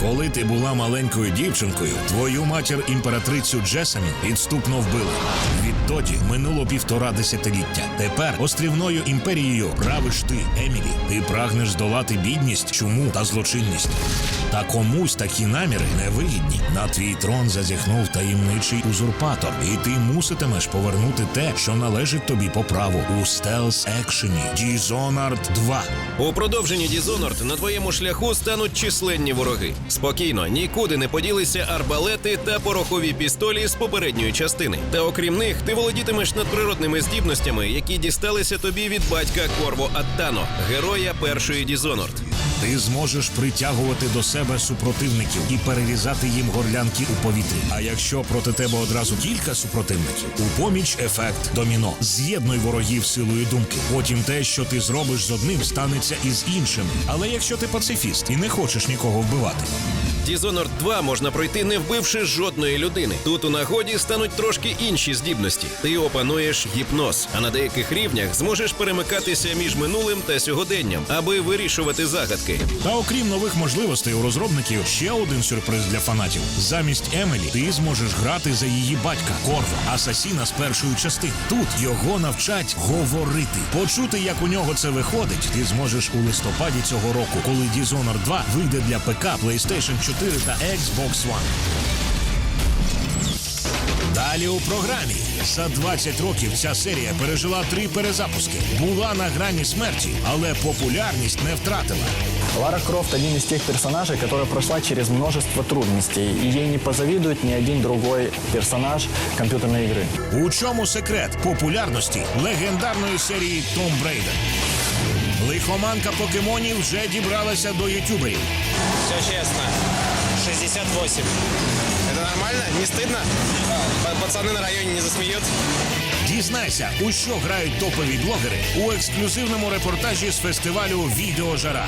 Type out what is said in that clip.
Коли ти була маленькою дівчинкою, твою матір імператрицю Джесамін підступно вбили. Відтоді минуло півтора десятиліття. Тепер острівною імперією правиш ти, Емілі. Ти прагнеш здолати бідність, чуму та злочинність. Та комусь такі наміри невигідні. На твій трон зазіхнув таємничий узурпатор, і ти муситимеш повернути те, що належить тобі по праву у стелс екшені Dishonored 2. У продовженні Dishonored на твоєму шляху стануть численні вороги. Спокійно, нікуди не поділися арбалети та порохові пістолі з попередньої частини. Та окрім них, ти володітимеш надприродними здібностями, які дісталися тобі від батька Корво Аттано, героя першої Dishonored. Ти зможеш притягувати до себе супротивників і перерізати їм горлянки у повітрі. А якщо проти тебе одразу кілька супротивників, у поміч ефект доміно. З'єднуй ворогів силою думки. Потім те, що ти зробиш з одним, станеться із іншим. Але якщо ти пацифіст і не хочеш нікого вбивати, Dishonored 2 можна пройти, не вбивши жодної людини. Тут у нагоді стануть трошки інші здібності. Ти опануєш гіпноз, а на деяких рівнях зможеш перемикатися між минулим та сьогоденням, аби вирішувати загадки. Та окрім нових можливостей у розробників, ще один сюрприз для фанатів. Замість Емелі ти зможеш грати за її батька Корво, асасіна з першої частини. Тут його навчать говорити. Почути, як у нього це виходить, ти зможеш у листопаді цього року, коли Dishonored 2 вийде для ПК, PlayStation 4 та Xbox One. Далі у програмі за 20 років ця серія пережила три перезапуски. Була на грані смерті, але популярність не втратила. Лара Крофт один из тех персонажей, которая прошла через множество трудностей, и не позавидует ни один другой персонаж компьютерной игры. У чому секрет популярності легендарної серії Tomb Raider? Лихоманка покемонів вже дібралася до ютюберів. Все честно. 68. Это нормально? Не стыдно? П- Пацаны на районе не засмеют? Дізнайся, у що грають топові блогери у ексклюзивному репортажі з фестивалю Відеожара.